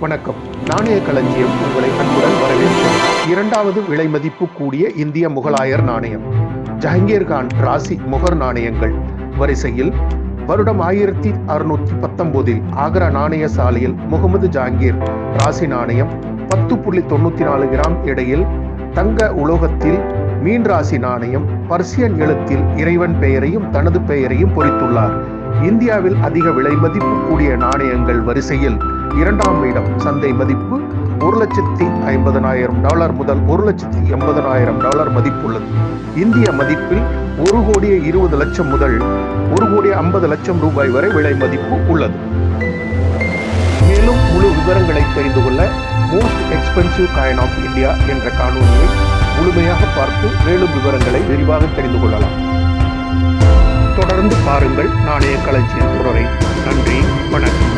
வணக்கம். நாணய களஞ்சியம் உங்களை அன்புடன் வரவேற்கும் இரண்டாவது விலை மதிப்பு கூடிய இந்திய முகலாயர் நாணயம். ஜஹங்கீர்கான் ராசி முகர் நாணயங்கள். வரிசையில் வருடம் ஆயிரத்தி அறுநூத்தி பத்தொன்பதில் ஆக்ரா நாணய சாலையில் முகமது ஜாங்கீர் ராசி நாணயம். பத்து புள்ளி தொண்ணூத்தி நாலு கிராம் எடையில் தங்க உலோகத்தில் மீன் ராசி நாணயம். பர்சியன் எழுத்தில் இறைவன் பெயரையும் தனது பெயரையும் பொறித்துள்ளார். இந்தியாவில் அதிக விலை மதிப்பு கூடிய நாணயங்கள் வரிசையில் இரண்டாம் இடம் சந்தை மதிப்பு ஒரு லட்சத்தி ஐம்பதனாயிரம் டாலர் முதல் ஒரு லட்சத்தி எண்பதனாயிரம் டாலர் மதிப்புள்ளது இந்திய மதிப்பில் ஒரு கோடியே இருபது லட்சம் முதல் ஒரு கோடியே ஐம்பது லட்சம் ரூபாய் வரை விலை மதிப்பு உள்ளது. மேலும் முழு விவரங்களை தெரிந்து கொள்ள most expensive coin of India என்ற காணொலியை முழுமையாக பார்த்து மேலும் விவரங்களை விரிவாக தெரிந்து கொள்ளலாம். தொடர்ந்து பாருங்கள் நாணய களஞ்சியம் தொடரை. நன்றி வணக்கம்.